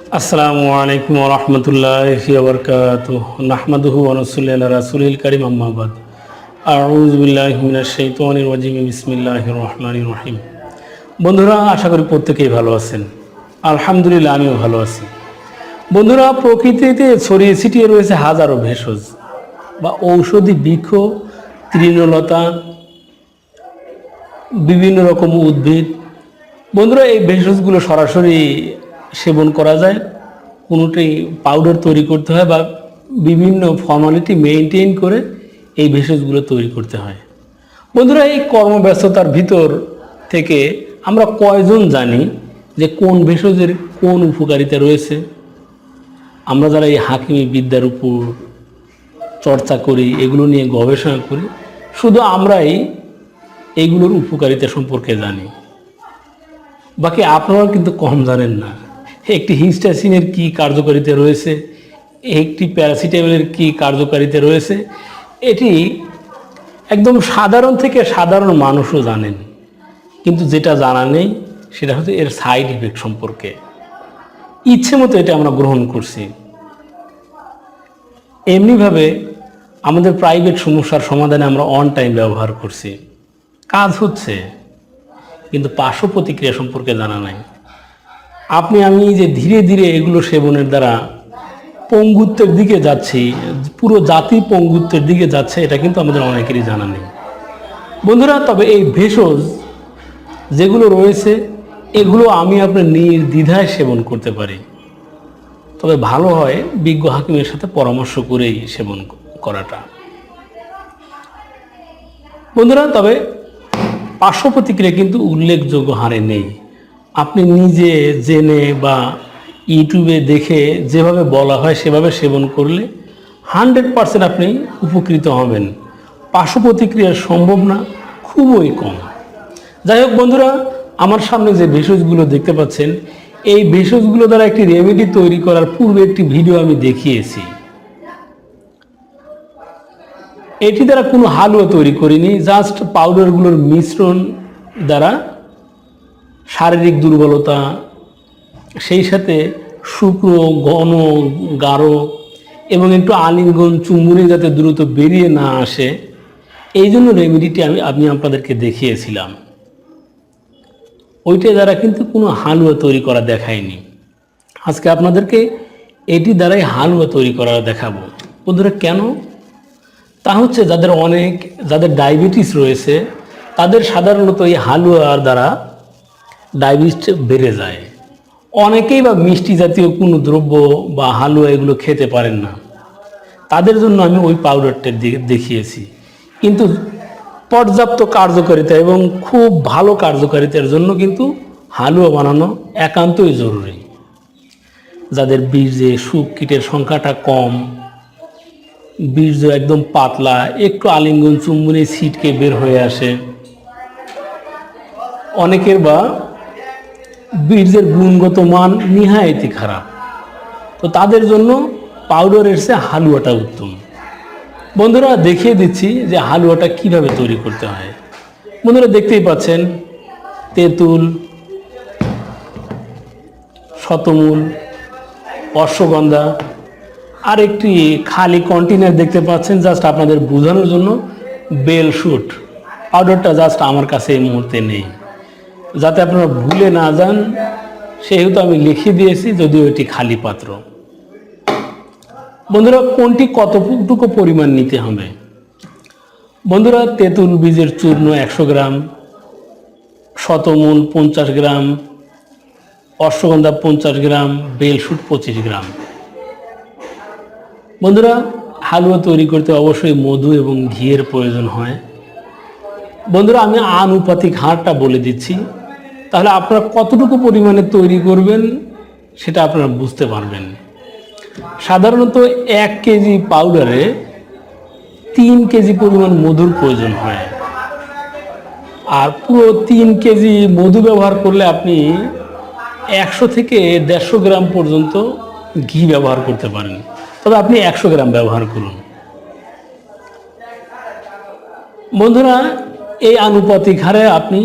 আসসালামু আলাইকুম রহমতুল্লাহ বরকাত নাহমাদুহু ওনসুল্লাহ রাসুলিল করিম বিসমিল্লাহির রহমানির রহিম। বন্ধুরা, আশা করি প্রত্যেকেই ভালো আছেন। আলহামদুলিল্লাহ, আমিও ভালো আছি। বন্ধুরা, প্রকৃতিতে ছড়িয়ে ছিটিয়ে রয়েছে হাজারো ভেষজ বা ঔষধি বৃক্ষ, তৃণলতা, বিভিন্ন রকম উদ্ভিদ। বন্ধুরা, এই ভেষজগুলো সরাসরি সেবন করা যায়, কোনোটি পাউডার তৈরি করতে হয় বা বিভিন্ন ফর্মালিটি মেনটেন করে এই ভেষজগুলো তৈরি করতে হয়। বন্ধুরা, এই কর্মব্যস্ততার ভিতর থেকে আমরা কয়জন জানি যে কোন ভেষজের কোন উপকারিতা রয়েছে? আমরা যারা এই হাকিমি বিদ্যার উপর চর্চা করি, এগুলো নিয়ে গবেষণা করি, শুধু আমরাই এইগুলোর উপকারিতা সম্পর্কে জানি। বাকি আপনারাও কিন্তু কম জানেন না। একটি হিস্টাসিনের কি কার্যকারিতা রয়েছে? একটি প্যারাসিটামলের কি কার্যকারিতা রয়েছে? এটি একদম সাধারণ থেকে সাধারণ মানুষও জানেন। কিন্তু যেটা জানা নেই, সেটা হচ্ছে এর সাইড ইফেক্ট সম্পর্কে। ইচ্ছে মতো এটা আমরা গ্রহণ করছি। এমনিভাবে আমাদের প্রাইভেট সমস্যার সমাধানে আমরা অন টাইম ব্যবহার করছি। কাজ হচ্ছে, কিন্তু পার্শ্ব প্রতিক্রিয়া সম্পর্কে জানা নাই। আপনি, আমি যে ধীরে ধীরে এগুলো সেবনের দ্বারা পঙ্গুত্বের দিকে যাচ্ছি, পুরো জাতি পঙ্গুত্বের দিকে যাচ্ছে, এটা কিন্তু আমাদের অনেকেরই জানা নেই। বন্ধুরা, তবে এই ভেষজ যেগুলো রয়েছে, এগুলো আমি আপনার নির্দ্বিধায় সেবন করতে পারি। তবে ভালো হয় বিজ্ঞ হাকিমের সাথে পরামর্শ করেই সেবন করাটা। বন্ধুরা, তবে পার্শ্ব প্রতিক্রিয়া কিন্তু উল্লেখযোগ্য হারে নেই। আপনি নিজে জেনে বা ইউটিউবে দেখে যেভাবে বলা হয় সেভাবে সেবন করলে হান্ড্রেড পারসেন্ট আপনি উপকৃত হবেন। পার্শ্ব প্রতিক্রিয়া সম্ভব না, খুবই কম। যাই হোক বন্ধুরা, আমার সামনে যে ভেষজগুলো দেখতে পাচ্ছেন, এই ভেষজগুলো দ্বারা একটি রেমেডি তৈরি করার পূর্বে একটি ভিডিও আমি দেখিয়েছি। এটি দ্বারা কোনো হালুয়া তৈরি করিনি, জাস্ট পাউডারগুলোর মিশ্রণ দ্বারা শারীরিক দুর্বলতা, সেই সাথে শুকনো ঘন, গাঢ় এবং একটু আলিঙ্গন চুমুনি যাতে দ্রুত বেরিয়ে না আসে, এই জন্য রেমেডিটি আমি আমি আপনাদেরকে দেখিয়েছিলাম। ওইটা দ্বারা কিন্তু কোনো হালুয়া তৈরি করা দেখায়নি। আজকে আপনাদেরকে এটি দ্বারাই হালুয়া তৈরি করা দেখাবো। বন্ধুরা, কেন? তা হচ্ছে যাদের অনেক, যাদের ডায়াবেটিস রয়েছে, তাদের সাধারণত এই হালুয়ার দ্বারা ডায়াবেটিস বেড়ে যায়। অনেকেই বা মিষ্টি জাতীয় কোনো দ্রব্য বা হালুয়া এগুলো খেতে পারেন না। তাদের জন্য আমি ওই পাউডারটা দেখিয়েছি। কিন্তু পর্যাপ্ত কার্যকারিতা এবং খুব ভালো কার্যকারিতার জন্য কিন্তু হালুয়া বানানো একান্তই জরুরি। যাদের বীর্যে সুখ কীটের সংখ্যাটা কম, বীর্য একদম পাতলা, একটু আলিঙ্গন চুম্বনে ছিটকে বের হয়ে আসে। অনেকের বা বীর্যের গুণগত মান নিহায়তি খারাপ। তো তাদের জন্য পাউডারের সে হালুয়াটা উত্তম। বন্ধুরা, দেখিয়ে দিচ্ছি যে হালুয়াটা কীভাবে তৈরি করতে হয়। বন্ধুরা, দেখতেই পাচ্ছেন, তেঁতুল, শতমূল, অশ্বগন্ধা আর একটি খালি কন্টেনার দেখতে পাচ্ছেন জাস্ট আপনাদের বোঝানোর জন্য বেল শুট পাউডারটা জাস্ট আমার কাছে এই মুহূর্তে নেই। যাতে আপনারা ভুলে না যান, সেহেতু আমি লিখে দিয়েছি, যদিও এটি খালি পাত্র। বন্ধুরা, কোনটি কতটুকু পরিমাণ নিতে হবে? বন্ধুরা, তেঁতুল বীজের চূর্ণ একশো গ্রাম, শতমূল পঞ্চাশ গ্রাম, অশ্বগন্ধা পঞ্চাশ গ্রাম, বেলশুট পঁচিশ গ্রাম। বন্ধুরা, হালুয়া তৈরি করতে অবশ্যই মধু এবং ঘিয়ের প্রয়োজন হয়। বন্ধুরা, আমি আনুপাতিক হারটা বলে দিচ্ছি। তাহলে আপনারা কতটুকু পরিমাণে তৈরি করবেন সেটা আপনারা বুঝতে পারবেন। সাধারণত এক কেজি পাউডারে তিন কেজি পরিমাণ মধুর প্রয়োজন হয়। আর পুরো তিন কেজি মধু ব্যবহার করলে আপনি একশো থেকে দেড়শো গ্রাম পর্যন্ত ঘি ব্যবহার করতে পারেন। তবে আপনি একশো গ্রাম ব্যবহার করুন। বন্ধুরা, এই আনুপাতিক হারে আপনি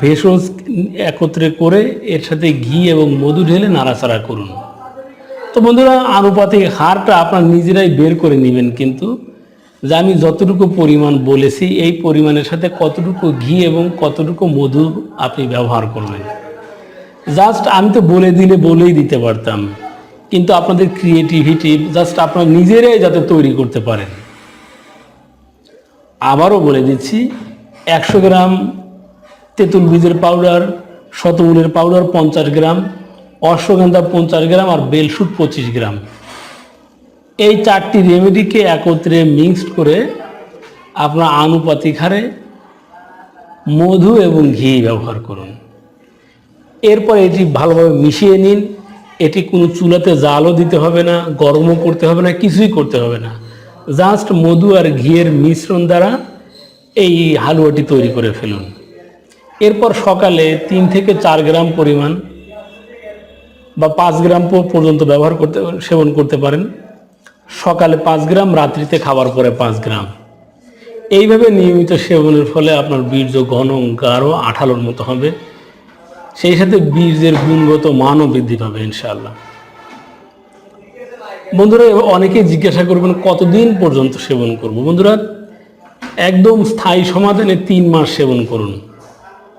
ভেষজ একত্রে করে এর সাথে ঘি এবং মধু ঢেলে নাড়াচাড়া করুন। তো বন্ধুরা, আনুপাতিক হারটা আপনার নিজেরাই বের করে নেবেন কিন্তু। যে আমি যতটুকু পরিমাণ বলেছি, এই পরিমাণের সাথে কতটুকু ঘি এবং কতটুকু মধু আপনি ব্যবহার করবেন। জাস্ট আমি তো বলে দিলে বলেই দিতে পারতাম। কিন্তু আপনাদের ক্রিয়েটিভিটি জাস্ট আপনার নিজেরাই যাতে তৈরি করতে পারেন। আবারও বলে দিচ্ছি, একশো গ্রাম তেঁতুল বীজের পাউডার শতমূলের পাউডার পঞ্চাশ গ্রাম, অশ্বগন্ধা পঞ্চাশ গ্রাম আর বেলসুট পঁচিশ গ্রাম। এই চারটি রেমেডিকে একত্রে মিক্সড করে আপনার আনুপাতিক হারে মধু এবং ঘি ব্যবহার করুন। এরপর এটি ভালোভাবে মিশিয়ে নিন। এটি কোনো চুলাতে জালও দিতে হবে না, গরমও করতে হবে না, কিছুই করতে হবে না। জাস্ট মধু আর ঘিয়ের মিশ্রণ দ্বারা এই হালুয়াটি তৈরি করে ফেলুন। এরপর সকালে তিন থেকে চার গ্রাম পরিমাণ বা পাঁচ গ্রাম পর্যন্ত ব্যবহার করতে সেবন করতে পারেন। সকালে পাঁচ গ্রাম, রাত্রিতে খাবার পরে পাঁচ গ্রাম। এইভাবে নিয়মিত সেবনের ফলে আপনার বীর্য ঘন গাঢ় আঠালোর মতো হবে। সেই সাথে বীর্যের গুণগত মানও বৃদ্ধি পাবে, ইনশাআল্লাহ। বন্ধুরা, অনেকেই জিজ্ঞাসা করবেন, কতদিন পর্যন্ত সেবন করব? বন্ধুরা, একদম স্থায়ী সমাধানে তিন মাস সেবন করুন।